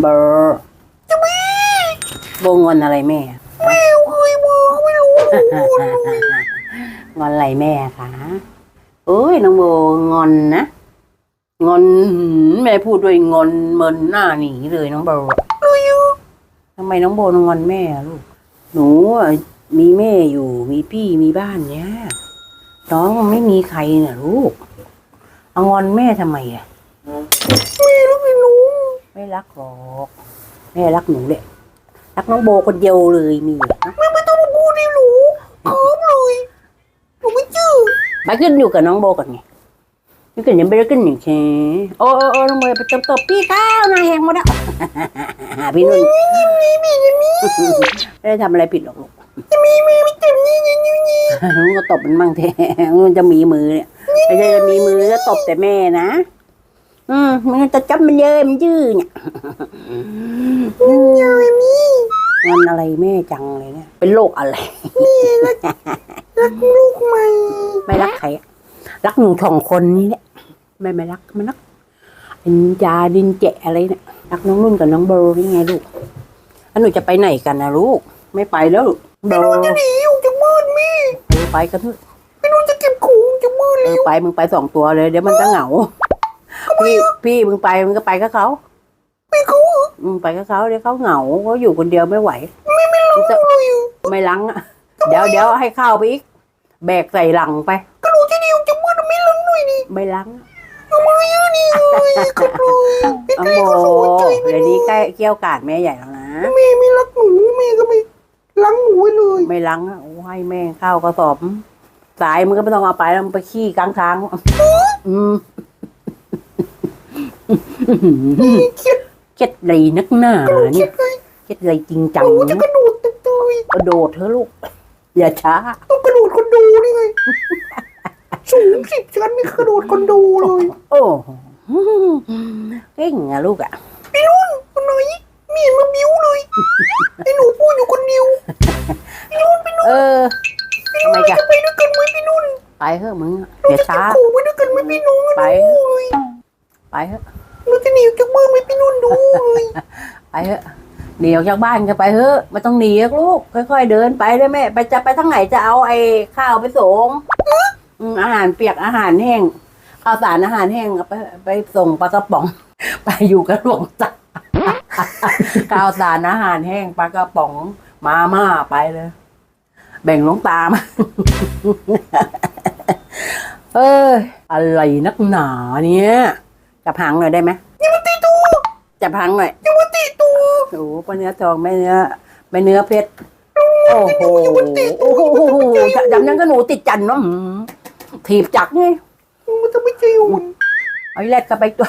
เบอร์โบงอนอะไรแม่แม่เคยบอกไม่รู้งอนอะไรแม่คะเอ้ยน้องโบงอนนะงอนหืมแม่พูดด้วยงอนเมินหน้าหนีเลยน้องโบทำไมน้องโบงอนแม่อะลูก หนูอะมีแม่อยู่ มีพี่มีบ้านเนี้ยน้องไม่มีใครน่ะลูกเอางอนแม่ทำไมอะแม่แล้วไม่รู้ ไม่รักหรอกแม่รักหนูเลยรักน้องโบคนเดียวเลยมีอะแม่ไม่ต้องมาพูดให้รู้เคิมเลยหนูไม่จื้อไปขึ้นอยู่กับน้องโบก่อนไงนี่กันยังไม่ได้ขึ้นอย่างแค่โอ้โอ้โอ้น้องโบไปเติมตบพี่ข้าวหนาแหงหมดแล้วพี่นุ่นมีมีมีมีไม่ได้ทำอะไรผิดหรอกลูกจะมีมีไม่เต็มนี่นี่นี่นี่ลุงก็ตบมันบ้างแท้มันจะมีมือเนี่ยไม่ใช่จะมีมือแล้วตบแต่แม่นะ อืมมันจะจับมันเยอะมันยืดเนี่ยยายมีงอนอะไรแม่จังเลยเนี่ย เป็นโรคอะไรรักลูกไหมไม่รักใครอะรักหนูสองคนนี่แหละไม่ไม่รักไม่รักเป็นยาดินเจาอะไรเนี่ยรักน้องนุ่นกับน้องโบนี่ไงลูกแล้วหนูจะไปไหนกันนะลูกไม่ไปแล้วลูกโบจะหนีออกจากบ้านแม่เออไปกันเถอะไม่รู้จะเก็บของจากบ้านเอแล้อวไปมึงไปสองตัวเลยเดี๋ยวมันจะเหงา พี่พี่มึงไปมึงก็ไปกับเขาไม่เขาเหรอมึงไปกับเขาเดี๋ยวเขาเหงาเขาอยู่คนเดียวไม่ไหว ไม่ไม่รังเลยอะไม่ลังอะเดี๋ยวเดี๋ยวให้ข้าวไปอีก แบกใส่หลังไปก็หนูจะหนีออกจากบ้านไม่รังหน่อยดิไม่ลังทำไมอะนี่เลยขับเลยพี่อังเต้โบก็สนใจไม่เดี๋ยวรู้นี้ใกล้เกี่ยวกาดแม่ใหญ่แล้วนะแม่ไม่รักหนูแม่ก็ไม่รักหนูไว้เลย ไม่ลังอะโอ้ให้แม่งข้าวกระสอบสายมึงก็ไม่ต้องเอาไปแล้วมึงไปขี้กลางทางอืม เครียดเจ็ดไรนักหนาเครีเนี่ยยดเลยเจ็ดไรจริงจังหนูจะกระโดดตึกตุยกระโดดเถอะลูก อย่าช้า ต้องกระโดดคอนโดนี่ไงสูงสิบชั้นนี่กระโดดคอนโดเลยโอ้เก่งอะลูกอะพี่นุ่นคนไหนมีเห็นมาบิ้วเลยไอ้หนูพูดอยู่คนเดียวพี่นุ่นพี่นุ่นเออพี่นุ่นทำไมเราจ๊ะจะไปด้วยกันไหมพี่นุ่นไปเถอะมึงอะเราอย่าจะช้าเก็บของไปด้วยกันไหมพี่นุ่นไปดูเลย ไปเถอะเราจะหนีออกจากบ้านไหมพี่นุ่นดูเลยไปเถอะหนีออกจากบ้านก็ไปเถอะไม่ต้องหนีหรอกลูกค่อย ๆ เดินไปได้แม่ไปจะไปทางไหนจะเอาไอ้ข้าวไปส่งอืมอาหารเปียกอาหารแห้งข้าวสารอาหารแห้งเอาไปไปส่งปลากระป๋อง ไปอยู่กับหลวงตาข้าวสารอาหารแห้งปลากระป๋องมาม่าไปเลย แบ่งหลวงตามาเอ้ยอะไรนักหนาเนี่ย จับหางหน่อยได้ไหมอย่ามาตีตัวจับหางหน่อยอย่ามาตีตัวโอ้โหปลาเนื้อทองไม่เนื้อไม่เนื้อเพชรโอ้โหโอ้โหจำยังก็หนูติดจันเนาะหืมถีบจักรไงมันจะไม่ใจอุ่นเอาอีแรดกลับไปตัว